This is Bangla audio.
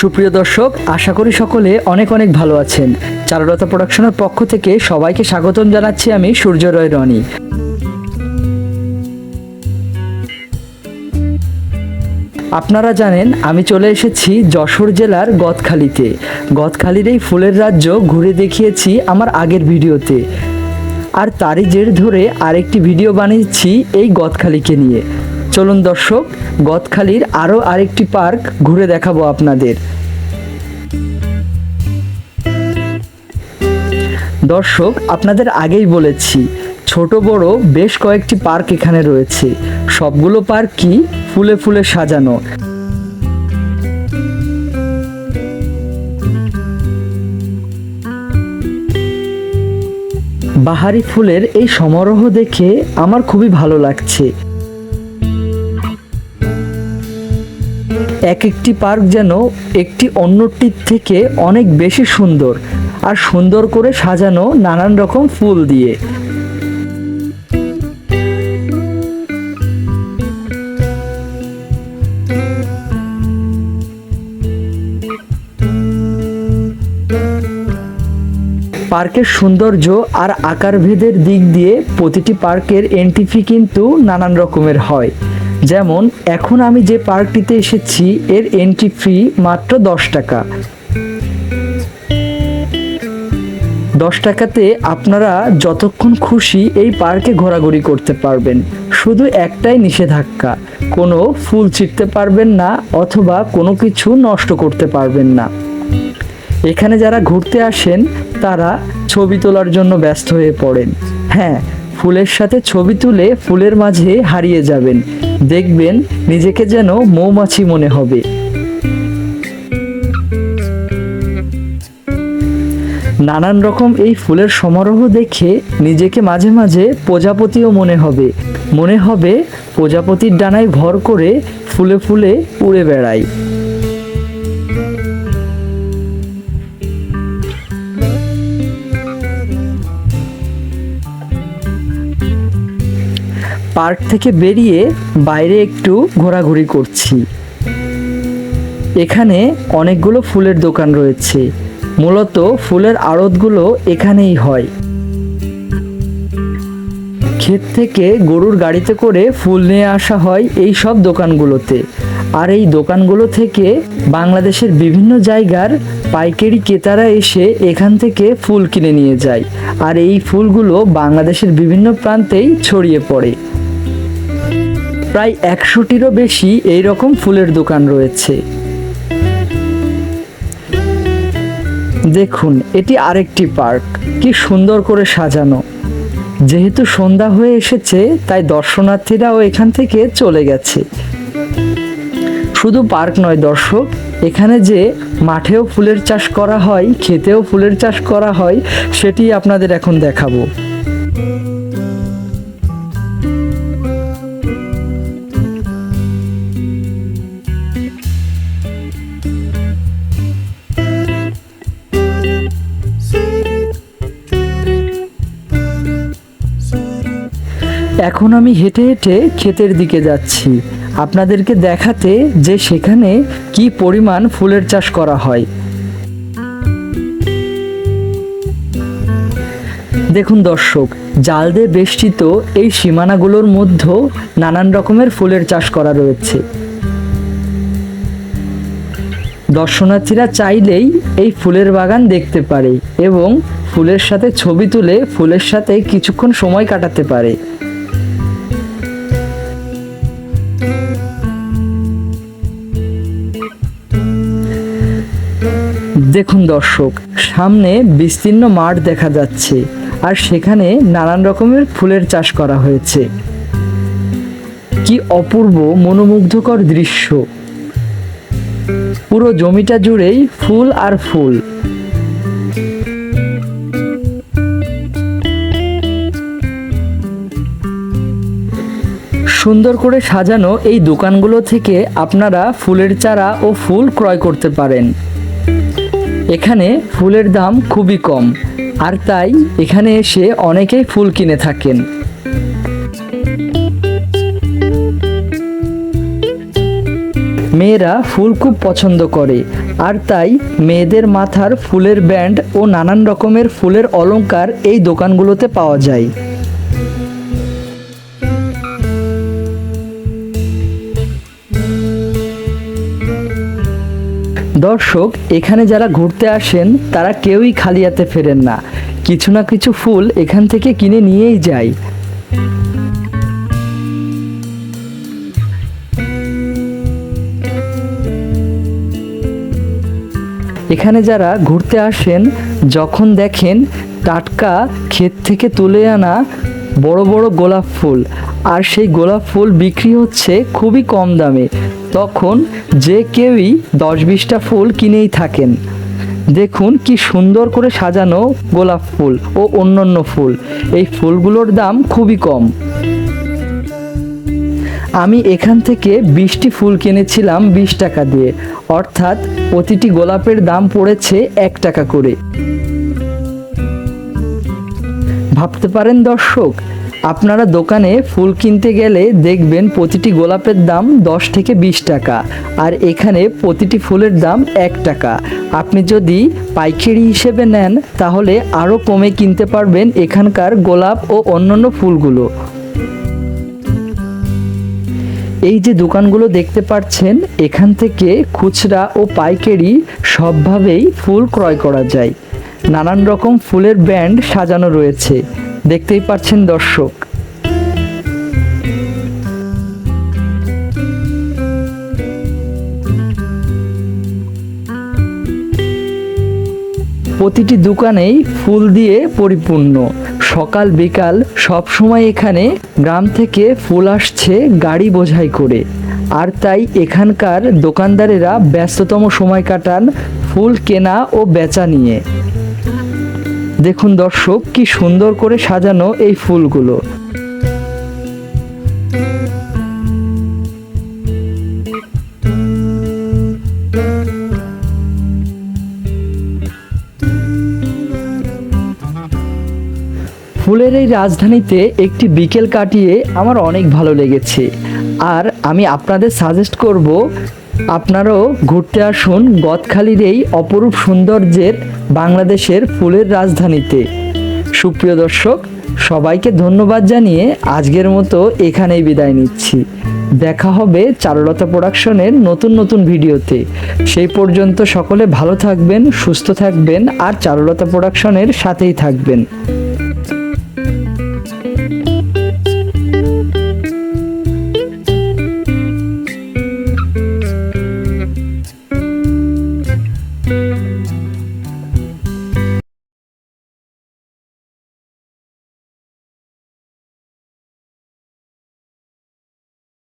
সুপ্রিয় দর্শক, আশা করি সকলে অনেক অনেক ভালো আছেন। চারুলতা প্রোডাকশনের পক্ষ থেকে সবাইকে স্বাগতম জানাচ্ছি আমি সূর্য রয় রনি। আপনারা জানেন, আমি চলে এসেছি যশোর জেলার গদখালিতে। গদখালির এই ফুলের রাজ্য ঘুরে দেখিয়েছি আমার আগের ভিডিওতে। আর তারই জের ধরে আরেকটি ভিডিও বানিয়েছি এই গদখালিকে নিয়ে। চলুন দর্শক, গদখালির আরও আরেকটি পার্ক ঘুরে দেখাবো আপনাদের। দর্শক, আপনাদের আগেই বলেছি, ছোট বড় বেশ কয়েকটি পার্ক এখানে রয়েছে। সবগুলো পার্কই ফুলে ফুলে সাজানো। বাহারি ফুলের এই সমারোহ দেখে আমার খুবই ভালো লাগছে। এক একটি পার্ক যেন একটি অন্যটির থেকে অনেক বেশি সুন্দর আর সুন্দর করে সাজানো নানান রকম ফুল দিয়ে। পার্কের সৌন্দর্য আর আকারভেদের দিক দিয়ে প্রতিটি পার্কের এন্ট্রি ফি কিন্তু নানান রকমের হয়। যেমন, এখন আমি যে পার্কটিতে এসেছি, এর এন্ট্রি ফি মাত্র দশ টাকা। দশ টাকাতে আপনারা যতক্ষণ খুশি এই পার্কে ঘোরাঘুরি করতে পারবেন। শুধু একটাই নিষেধাজ্ঞা, কোনো ফুল ছিটতে পারবেন না অথবা কোনো কিছু নষ্ট করতে পারবেন না। এখানে যারা ঘুরতে আসেন, তারা ছবি তোলার জন্য ব্যস্ত হয়ে পড়েন। হ্যাঁ ফুলের সাথে ছবি তুলে ফুলের মাঝে হারিয়ে যাবেন। দেখবেন নিজেকে যেন মৌমাছি মনে হবে। নানান রকম এই ফুলের সমারোহ দেখে নিজেকে মাঝে মাঝে প্রজাপতিও মনে হবে। মনে হবে প্রজাপতির ডানায় ভর করে ফুলে ফুলে উড়ে বেড়াই পার্ক থেকে বেরিয়ে বাইরে একটু ঘোরাঘুরি করছি। এখানে অনেকগুলো ফুলের দোকান রয়েছে। মূলত ফুলের আড়তগুলো এখানেই হয়। ক্ষেত থেকে গরুর গাড়িতে করে ফুল নিয়ে আসা হয় এই সব দোকানগুলোতে। আর এই দোকানগুলো থেকে বাংলাদেশের বিভিন্ন জায়গার পাইকারি ক্রেতারা এসে এখান থেকে ফুল কিনে নিয়ে যায়। আর এই ফুলগুলো বাংলাদেশের বিভিন্ন প্রান্তেই ছড়িয়ে পড়ে। প্রায় একশোটিরও বেশি এই রকম ফুলের দোকান রয়েছে। দেখুন, এটি আরেকটি পার্ক। কি সুন্দর করে সাজানো। যেহেতু সন্ধ্যা হয়ে এসেছে, তাই দর্শনার্থীরাও এখান থেকে চলে গেছে। শুধু পার্ক নয় দর্শক, এখানে যে মাঠেও ফুলের চাষ করা হয়, খেতেও ফুলের চাষ করা হয়, সেটি আপনাদের এখন দেখাবো। এখন আমি হেঁটে হেঁটে ক্ষেতের দিকে যাচ্ছি। আপনাদেরকে দেখাতে যে সেখানে কি পরিমাণ ফুলের চাষ করা হয়। দেখুন দর্শক জাল দিয়ে বেষ্টিত এই সীমানাগুলোর মধ্যেও নানান রকমের ফুলের চাষ করা রয়েছে। দর্শনার্থীরা চাইলেই এই ফুলের বাগান দেখতে পারে এবং ফুলের সাথে ছবি তুলে ফুলের সাথে কিছুক্ষণ সময় কাটাতে পারে। দেখুন দর্শক, সামনে বিস্তীর্ণ মাঠ দেখা যাচ্ছে আর সেখানে নানান রকমের ফুলের চাষ করা হয়েছে। কি অপূর্ব, মনোমুগ্ধকর দৃশ্য। পুরো জমিটা জুড়েই ফুল আর ফুল। সুন্দর করে সাজানো এই দোকানগুলো থেকে আপনারা ফুলের চারা ও ফুল ক্রয় করতে পারেন। এখানে ফুলের দাম খুবই কম। আর তাই এখানে এসে অনেকেই ফুল কিনে থাকেন। মেয়েরা ফুল খুব পছন্দ করে। আর তাই মেয়েদের মাথার ফুলের ব্যান্ড ও নানান রকমের ফুলের অলংকার এই দোকানগুলোতে পাওয়া যায়। দর্শক, এখানে যারা ঘুরতে আসেন, তারা কেউই খালি হাতে ফেরেন না। কিছু না কিছু ফুল এখান থেকে কিনে নিয়েই যায়। এখানে যারা ঘুরতে আসেন, যখন দেখেন টাটকা ক্ষেত থেকে তুলে আনা বড় বড় গোলাপ ফুল, আর সেই গোলাপ ফুল বিক্রি হচ্ছে খুবই কম দামে। তখন যে কেউই দশ বিশটা ফুল কিনেই থাকেন। দেখুন কি সুন্দর করে সাজানো গোলাপ ফুল ও অন্যান্য ফুল। এই ফুলগুলোর দাম খুবই কম। আমি এখান থেকে বিশটি ফুল কিনেছিলাম বিশ টাকা দিয়ে। অর্থাৎ প্রতিটি গোলাপের দাম পড়েছে এক টাকা করে। ভাবতে পারেন দর্শক আপনারা দোকানে ফুল কিনতে গেলে দেখবেন প্রতিটি গোলাপের দাম দশ থেকে বিশ টাকা আর এখানে প্রতিটি ফুলের দাম এক টাকা। আপনি যদি পাইকারি হিসেবে নেন, তাহলে আরও কমে কিনতে পারবেন এখানকার গোলাপ ও অন্যান্য ফুলগুলো। এই যে দোকানগুলো দেখতে পাচ্ছেন, এখান থেকে খুচরা ও পাইকারি সবভাবেই ফুল ক্রয় করা যায়। নানান রকম ফুলের ব্যান্ড সাজানো রয়েছে। দেখতেই পাচ্ছেন দর্শক। প্রতিটি দোকানেই ফুল দিয়ে পরিপূর্ণ। সকাল, বিকাল সব সময় এখানে গ্রাম থেকে ফুল আসছে গাড়ি বোঝাই করে। আর তাই এখানকার দোকানদারেরা ব্যস্ততম সময় কাটান ফুল কেনা ও বেচা নিয়ে। দেখুন দর্শক, কি সুন্দর করে সাজানো এই ফুলগুলো। ফুলের এই রাজধানীতে একটি বিকেল কাটিয়ে আমার অনেক ভালো লেগেছে। আর আমি আপনাদের সাজেস্ট করব আপনারাও ঘুরতে আসুন গদখালির এই অপরূপ সৌন্দর্যের বাংলাদেশের ফুলের রাজধানীতে। সুপ্রিয় দর্শক, সবাইকে ধন্যবাদ জানিয়ে আজকের মতো এখানেই বিদায় নিচ্ছি। দেখা হবে চারুলতা প্রোডাকশনের নতুন নতুন ভিডিওতে। সেই পর্যন্ত সকলে ভালো থাকবেন, সুস্থ থাকবেন আর চারুলতা প্রোডাকশনের সাথেই থাকবেন।